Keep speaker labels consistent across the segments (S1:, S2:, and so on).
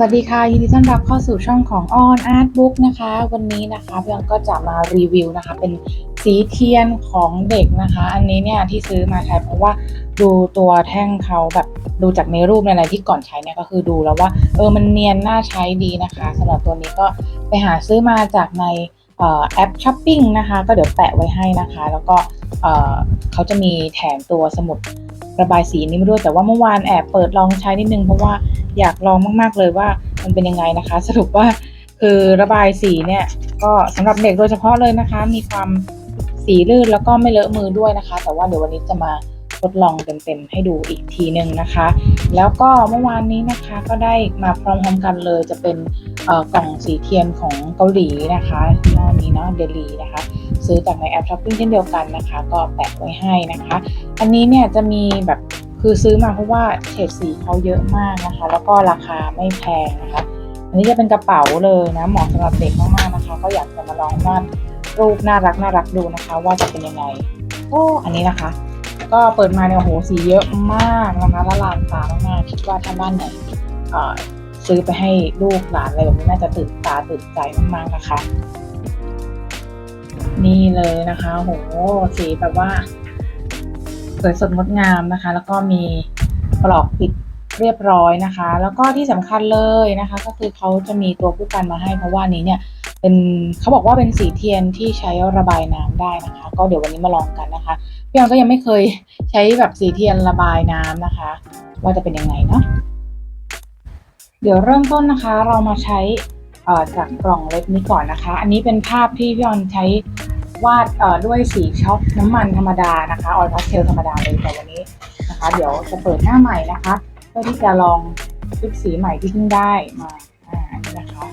S1: สวัสดีค่ะ ยินดีต้อนรับเข้าสู่ช่องของ On Art Book นะคะ วันนี้นะคะเพี่อนก็จะมารีวิวนะคะ เป็นสีเทียนของเด็กนะคะ อันนี้เนี่ยที่ซื้อมาใช้เพราะว่าดูตัวแท่งเขาแบบดูจากในรูปในอะไรที่ก่อนใช้เนี่ยก็คือดูแล้วว่าเออมันเนียนน่าใช้ดีนะคะสำหรับตัวนี้ก็ไปหาซื้อมาจากในออแอปช้อปปิ้งนะคะ ก็เดี๋ยวแปะไว้ให้นะคะ แล้วก็เอ่อเขาจะมีแถมตัวสมุด ระบายสีนี้มาด้วยแต่ว่าเมื่อวานแอบเปิดลองใช้นิดนึงเพราะว่าอยากลองมากๆเลยว่ามันเป็นยังไงนะคะ สรุปว่าคือระบายสีเนี่ยก็สำหรับเด็กโดยเฉพาะเลยนะคะ มีความสีลื่นแล้วก็ไม่เลอะมือด้วยนะคะ แต่ว่าเดี๋ยววันนี้จะมาทดลองเต็มๆให้ดูอีกทีหนึ่งนะคะ แล้วก็เมื่อวานนี้นะคะก็ได้มาพร้อมๆกันเลยจะเป็นกล่องสีเทียนของเกาหลีนะคะยี่ห้อนี้เนาะเดลีนะคะ ซื้อจากในแอปช้อปปิ้งเช่นเดียวกันนะคะ ก็แปะไว้ให้นะคะ อันนี้เนี่ยจะมีแบบคือซื้อมาเพราะว่าเฉดสีเขาเยอะมากนะคะ แล้วก็ราคาไม่แพงนะคะ อันนี้จะเป็นกระเป๋าเลยนะเหมาะสำหรับเด็กมากๆนะคะ ก็อยากจะมาลองวาดรูปน่ารักน่ารักดูนะคะ ว่าจะเป็นยังไงโอ้อันนี้นะคะ ก็เปิดมาเนี่ยโหสีเยอะมากนะคะละลานตามากๆคิดว่าถ้าบ้านไหนเออซื้อไปให้ลูกหลานอะไรแบบนี้น่าจะตื่นตาตื่นใจมากๆนะคะ นี่เลยนะคะโหสีแบบว่า สวยสดงดงามนะคะ แล้วก็มีปลอกปิดเรียบร้อยนะคะ แล้วก็ที่สำคัญเลยนะคะ ก็คือเขาจะมีตัวผู้กันมาให้เพราะว่านี้เนี่ยเป็นเขาบอกว่าเป็นสีเทียนที่ใช้ระบายน้ำได้นะคะ ก็เดี๋ยววันนี้มาลองกันนะคะพี่ออนก็ยังไม่เคยใช้แบบสีเทียนระบายน้ำนะคะ ว่าจะเป็นยังไงเนาะเดี๋ยวเริ่มต้นนะคะเรามาใช้ จากกล่องเล็กนี้ก่อนนะคะ อันนี้เป็นภาพที่พี่ออนใช้วาดด้วยสีช็อกน้ำมันธรรมดานะคะออยล์พาสเทลธรรมดาเลยแต่วันนี้นะคะ เดี๋ยวจะเปิดหน้าใหม่นะคะ เพื่อที่จะลองชุดสีใหม่ที่เพิ่งได้มาอ่าอันนี้นะคะ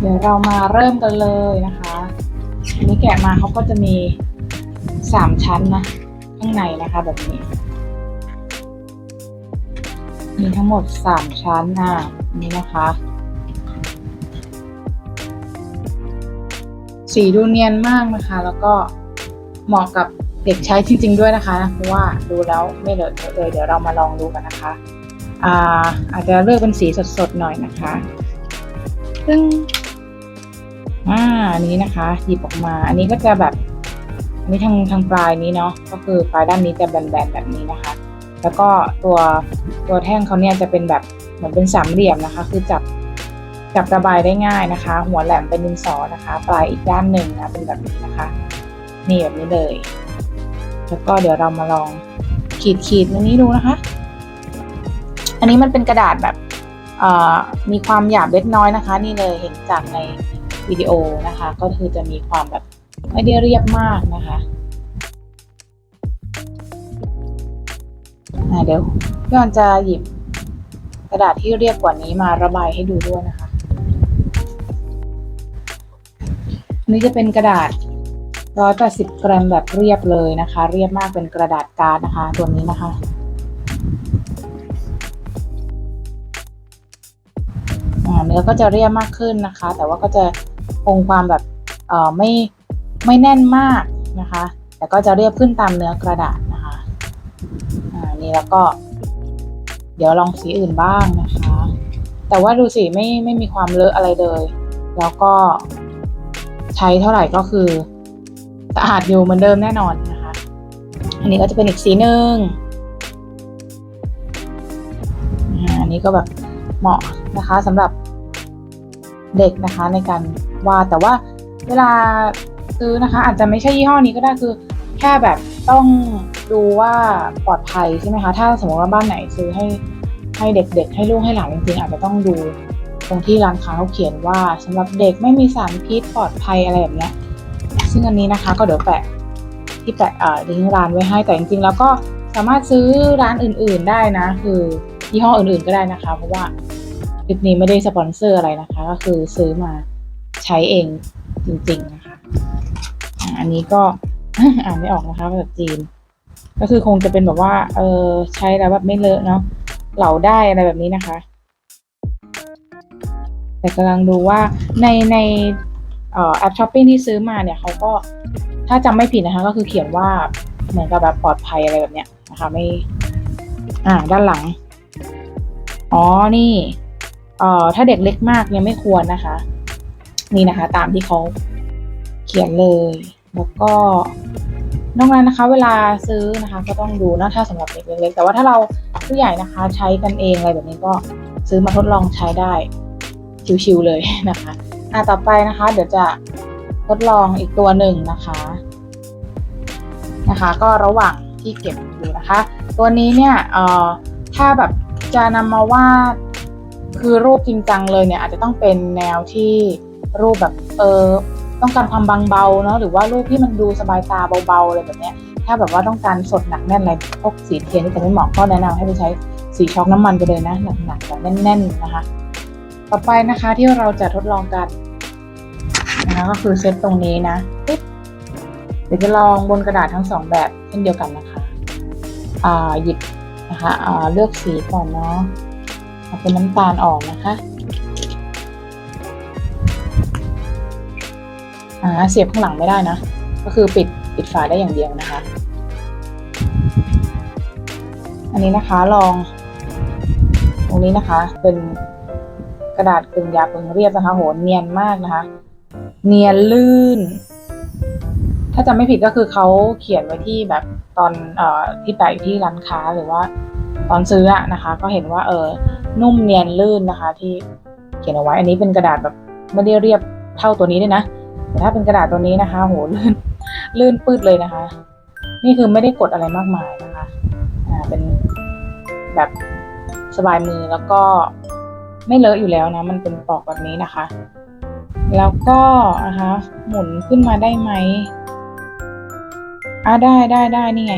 S1: เดี๋ยวเรามาเริ่มกันเลยนะคะอันนี้แกะมาเขาก็จะมีสามชั้นนะ ข้างในนะคะแบบนี้ มีทั้งหมดสามชั้นอะนี่นะคะ สีดูเนียนมากนะคะ แล้วก็เหมาะกับเด็กใช้จริง ๆ ด้วยนะคะเพราะว่าดูแล้วไม่เลอะเทอะเลย เดี๋ยวเรามาลองดูกันนะคะอ่าอาจจะเลือกเป็นสีสดๆหน่อยนะคะ ซึ่งอ่าอันนี้นะคะ หยิบออกมา อันนี้ก็จะแบบอันนี้ทางทางปลายนี้เนาะก็คือปลายด้านนี้จะแบนๆแบบนี้นะคะ แล้วก็ตัวตัวแท่งเขาเนี่ยจะเป็นแบบเหมือนเป็นสามเหลี่ยมนะคะ คือจับจับระบายได้ง่ายนะคะ หัวแหลมเป็นดินสอนะคะ ปลายอีกด้านหนึ่งนะเป็นแบบนี้นะคะ นี่แบบนี้เลย แล้วก็เดี๋ยวเรามาลองขีดขีดตรงนี้ดูนะคะ อันนี้มันเป็นกระดาษแบบมีความหยาบเล็กน้อยนะคะ นี่เลยเห็นจากในวิดีโอนะคะ ก็คือจะมีความแบบไม่ได้เรียบมากนะคะ อ่าเดี๋ยวพี่ออนจะหยิบกระดาษที่เรียบกว่านี้มาระบายให้ดูด้วยนะคะอันนี้จะเป็นกระดาษ180กรัมแบบเรียบเลยนะคะ เรียบมากเป็นกระดาษการ์ดนะคะ ตัวนี้นะคะอ่าเนื้อก็จะเรียบมากขึ้นนะคะ แต่ว่าก็จะคงความแบบเอ่อไม่ไม่แน่นมากนะคะ แต่ก็จะเรียบขึ้นตามเนื้อกระดาษ นะคะอ่านี่แล้วก็ เดี๋ยวลองสีอื่นบ้างนะคะ แต่ว่าดูสิไม่ไม่มีความเลอะอะไรเลย แล้วก็ใช้เท่าไหร่ก็คือสะอาดอยู่เหมือนเดิมแน่นอนนะคะ อันนี้ก็จะเป็นอีกสีหนึ่งอันนี้ก็แบบเหมาะนะคะสำหรับเด็กนะคะในการวาดแต่ว่าเวลาซื้อนะคะ อาจจะไม่ใช่ยี่ห้อนี้ก็ได้คือ แค่แบบต้องดูว่าปลอดภัยใช่ไหมคะ ถ้าสมมติว่าบ้านไหนซื้อให้ให้เด็กๆ ให้ลูกให้หลานจริงๆ อาจจะต้องดูตรงที่ร้านค้าเขาเขียนว่าสำหรับเด็กไม่มีสารพิษปลอดภัยอะไรแบบเนี้ยซึ่งอันนี้นะคะก็เดี๋ยวแปะที่แปะเอ่อลิงก์ร้านไว้ให้แต่จริงๆ แล้วก็สามารถซื้อร้านอื่นๆได้นะ คือยี่ห้ออื่นๆก็ได้นะคะ เพราะว่าคลิปนี้ไม่ได้สปอนเซอร์อะไรนะคะ ก็คือซื้อมาใช้เองจริงๆนะคะอันนี้ก็ อ่านไม่ออกนะคะภาษาจีน ก็คือคงจะเป็นแบบว่า เออใช้แล้วแบบไม่เลอะเนาะเหลาได้อะไรแบบนี้นะคะ แต่กำลังดูว่าในในออแอปช้อปปิ้งที่ซื้อมาเนี่ยเขาก็ถ้าจำไม่ผิดนะคะ ก็คือเขียนว่าเหมือนกับแบบปลอดภัยอะไรแบบเนี้ยนะคะไม่ อ่า ด้านหลัง อ๋อนี่ เอ่อ ถ้าเด็กเล็กมากยังไม่ควรนะคะ นี่นะคะ ตามที่เขาเขียนเลย แล้วก็นอกนั้นนะคะ เวลาซื้อนะคะก็ต้องดูนะถ้าสำหรับเด็กเล็กๆแต่ว่าถ้าเราผู้ใหญ่นะคะใช้กันเองอะไรแบบนี้ก็ซื้อมาทดลองใช้ได้ชิวๆเลยนะคะอะต่อไปนะคะ เดี๋ยวจะทดลองอีกตัวหนึ่งนะคะนะคะ ก็ระหว่างที่เก็บอยู่นะคะ ตัวนี้เนี่ยเอ่อถ้าแบบจะนำมาวาดคือรูปจริงจังเลยเนี่ยอาจจะต้องเป็นแนวที่รูปแบบเออ ต้องการความบางเบาเนาะหรือว่ารูปที่มันดูสบายตาเบาๆอะไรแบบเนี้ยถ้าแบบว่าต้องการสดหนักแน่นอะไรพวกสีเทียนที่จะไม่เหมาะก็แนะนำให้ไปใช้สีช็อกน้ำมันไปเลยนะหนักๆแบบแน่น ๆนะคะ ต่อไปนะคะที่เราจะทดลองกันนะคะก็คือเซตตรงนี้นะปึ๊บเดี๋ยวจะลองบนกระดาษทั้งสองแบบเช่นเดียวกันนะคะอ่าหยิบนะคะอ่าเลือกสีก่อนเนาะเอาเป็นน้ำตาลออนนะคะ อ่าเสียบข้างหลังไม่ได้นะ ก็คือปิดปิดฝาได้อย่างเดียวนะคะ อันนี้นะคะลอง ตรงนี้นะคะ เป็นกระดาษกึ่งหยาบกึ่งเรียบนะคะโหเนียนมากนะคะ เนียนลื่น ถ้าจำไม่ผิดก็คือเขาเขียนไว้ที่แบบตอนเอ่อที่แปะอยู่ที่ร้านค้าหรือว่าตอนซื้ออะนะคะ ก็เห็นว่าเออนุ่มเนียนลื่นนะคะ ที่เขียนเอาไว้อันนี้เป็นกระดาษแบบไม่ได้เรียบเท่าตัวนี้ด้วยนะ แต่ถ้าเป็นกระดาษตัวนี้นะคะ โหลื่นลื่นปืดเลยนะคะ นี่คือไม่ได้กดอะไรมากมายนะคะอ่าเป็นแบบสบายมือแล้วก็ไม่เลอะอยู่แล้วนะ มันเป็นปอกแบบนี้นะคะ แล้วก็นะคะ หมุนขึ้นมาได้ไหมอ่าได้ได้ได้นี่ไง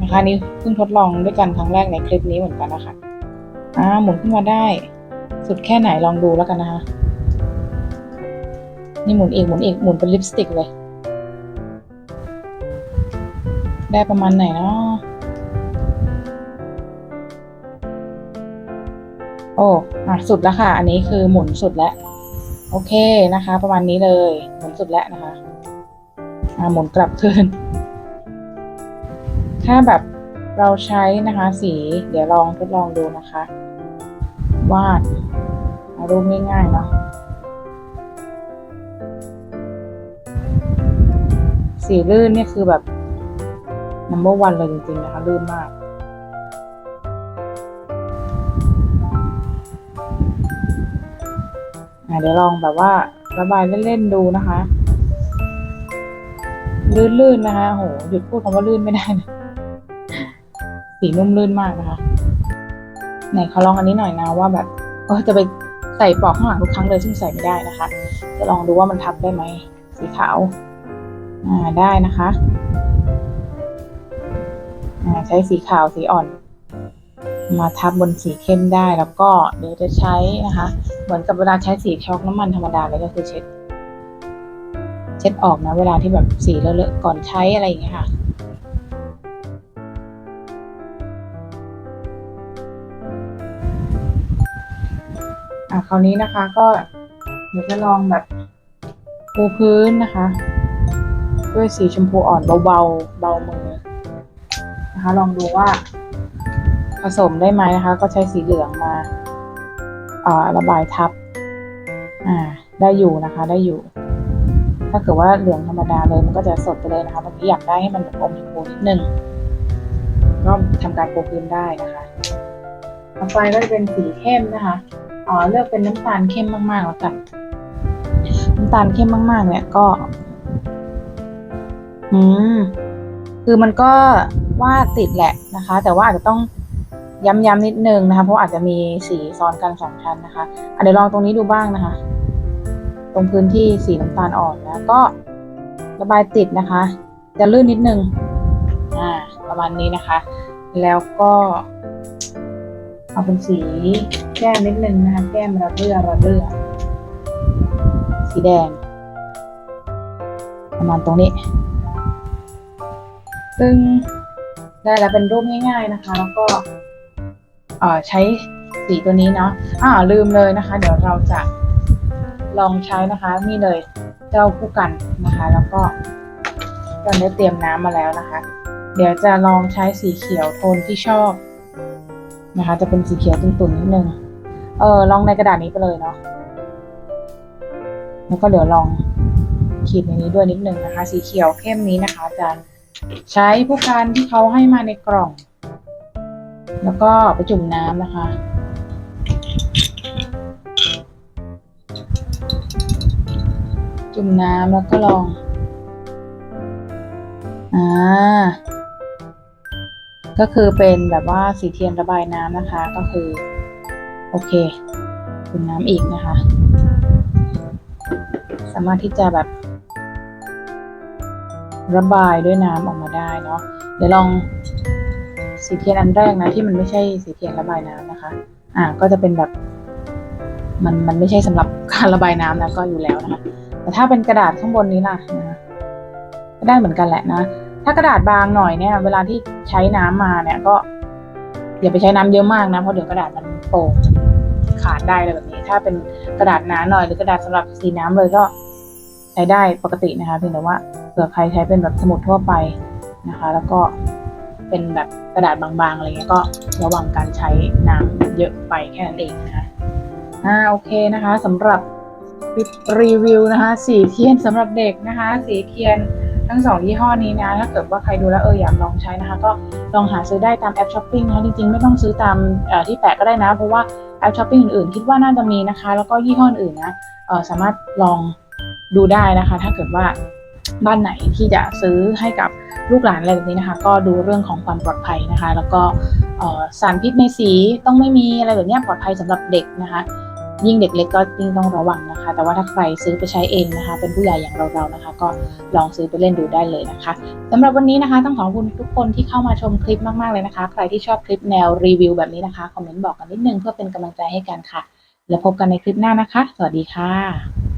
S1: นะคะนี่เพิ่งทดลองด้วยกันครั้งแรกในคลิปนี้เหมือนกันนะคะอ่าหมุนขึ้นมาได้ สุดแค่ไหนลองดูแล้วกันนะคะ นี่หมุนเอกหมุนเอกหมุนเป็นลิปสติกเลย ได้ประมาณไหนเนาะโอ้อะสุดแล้วค่ะ อันนี้คือหมุนสุดแล้ว โอเคนะคะ ประมาณนี้เลย หมุนสุดแล้วนะคะ อ่าหมุนกลับคืน ถ้าแบบเราใช้นะคะสี เดี๋ยวลองทดลองดูนะคะ วาดรูปง่ายๆเนาะ สีลื่นเนี่ยคือแบบ number one เลยจริงๆนะคะลื่นมากอะเดี๋ยวลองแบบว่าระบายเล่นๆดูนะคะ ลื่นๆนะคะโหหยุดพูดคำว่าลื่นไม่ได้นะสีนุ่มลื่นมากนะคะไหนเขาลองอันนี้หน่อยนะว่าแบบเออจะไปใส่ปลอกข้างหลังทุกครั้งเลยซึ่งใส่ไม่ได้นะคะ จะลองดูว่ามันทับได้ไหมสีขาว ได้นะคะใช้สีขาวสีอ่อน มาทับบนสีเข้มได้แล้วก็เดี๋ยวจะใช้นะคะ เหมือนกับเวลาใช้สีช็อกน้ำมันธรรมดาเลยก็คือเช็ด เช็ดออกนะเวลาที่แบบสีเลอะๆก่อนใช้อะไรอย่างเงี้ยค่ะอะคราวนี้นะคะก็เดี๋ยวจะลองแบบปูพื้นนะคะ ด้วยสีชมพูอ่อนเบาๆเบามือนะคะ ลองดูว่า ผสมได้ไหมนะคะ ก็ใช้สีเหลืองมาอ่าระบายทับ อ่า ได้อยู่นะคะ ได้อยู่ ถ้าเกิดว่าเหลืองธรรมดาเลยมันก็จะสดไปเลยนะคะบางทีอยากได้ให้มันอมชมพูนิดนึงก็ทำการปูพื้นได้นะคะ ต่อไปก็จะเป็นสีเข้มนะคะอ๋อเลือกเป็นน้ำตาลเข้มมากๆแล้วกันน้ำตาลเข้มมากๆเนี่ยก็ อืมคือมันก็วาดติดแหละนะคะ แต่ว่าอาจจะต้องย้ำๆนิดนึงนะคะ เพราะอาจจะมีสีซ้อนกันสองชั้นนะคะอะเดี๋ยวลองตรงนี้ดูบ้างนะคะ ตรงพื้นที่สีน้ำตาลอ่อนนะก็ระบายติดนะคะ จะลื่นนิดนึง อ่า ประมาณนี้นะคะ แล้วก็เอาเป็นสีแก้มนิดนึงนะคะ แก้มระเรื่อระเรื่อสีแดง ประมาณตรงนี้ ซึ่งได้แล้วเป็นรูปง่าย ๆนะคะ แล้วก็เออใช้สีตัวนี้เนาะอ่าลืมเลยนะคะ เดี๋ยวเราจะลองใช้นะคะนี่เลยเจ้าผู้กันนะคะ แล้วก็เราได้เตรียมน้ำมาแล้วนะคะ เดี๋ยวจะลองใช้สีเขียวโทนที่ชอบนะคะ จะเป็นสีเขียวตุ่นๆนิดนึงเออลองในกระดาษนี้ไปเลยเนาะแล้วก็เดี๋ยวลองขีดในนี้ด้วยนิดนึงนะคะ สีเขียวเข้มนี้นะคะอาจารย์ ใช้ผู้การที่เขาให้มาในกล่อง แล้วก็ไปจุ่มน้ำนะคะ จุ่มน้ำแล้วก็ลอง อ่า ก็คือเป็นแบบว่าสีเทียนระบายน้ำนะคะ ก็คือ โอเค จุ่มน้ำอีกนะคะ สามารถที่จะแบบ ระบายด้วยน้ำออกมาได้เนาะเดี๋ยวลองสีเทียนอันแรกนะที่มันไม่ใช่สีเทียนระบายน้ำนะคะ อ่าก็จะเป็นแบบมันมันไม่ใช่สำหรับการระบายน้ำนะก็อยู่แล้วนะคะแต่ถ้าเป็นกระดาษข้างบนนี้ล่ะนะก็ได้เหมือนกันแหละนะถ้ากระดาษบางหน่อยเนี่ยเวลาที่ใช้น้ำมาเนี่ยก็อย่าไปใช้น้ำเยอะมากนะเพราะเดี๋ยวกระดาษมันโป่งขาดได้อะไรแบบนี้ ถ้าเป็นกระดาษหนาหน่อยหรือกระดาษสำหรับสีน้ำเลยก็ใช้ได้ปกตินะคะเพียงแต่ว่า เผื่อใครใช้เป็นแบบสมุดทั่วไปนะคะ แล้วก็เป็นแบบกระดาษบางๆอะไรเงี้ยก็ระวังการใช้น้ำเยอะไปแค่นั้นเองนะคะอ่าโอเคนะคะสำหรับรีวิวนะคะสีเทียนสำหรับเด็กนะคะ สีเทียนทั้งสองยี่ห้อนี้นะถ้าเกิดว่าใครดูแล้วเอออยากลองใช้นะคะ ก็ลองหาซื้อได้ตามแอปช้อปปิ้งนะคะจริงๆ ไม่ต้องซื้อตามที่แปะก็ได้นะ เพราะว่าแอปช้อปปิ้งอื่นๆ คิดว่าน่าจะมีนะคะ แล้วก็ยี่ห้ออื่นนะสามารถลองดูได้นะคะ ถ้าเกิดว่า บ้านไหนที่จะซื้อให้กับลูกหลานอะไรแบบนี้นะคะ ก็ดูเรื่องของความปลอดภัยนะคะ แล้วก็สารพิษในสีต้องไม่มีอะไรแบบนี้ปลอดภัยสำหรับเด็กนะคะ ยิ่งเด็กเล็กก็ยิ่งต้องระวังนะคะ แต่ว่าถ้าใครซื้อไปใช้เองนะคะ เป็นผู้ใหญ่อย่างเราๆนะคะ ก็ลองซื้อไปเล่นดูได้เลยนะคะสำหรับวันนี้นะคะต้องขอบคุณทุกคนที่เข้ามาชมคลิปมากๆเลยนะคะ ใครที่ชอบคลิปแนวรีวิวแบบนี้นะคะคอมเมนต์บอกกันนิดนึงเพื่อเป็นกำลังใจให้กันค่ะ แล้วพบกันในคลิปหน้านะคะ สวัสดีค่ะ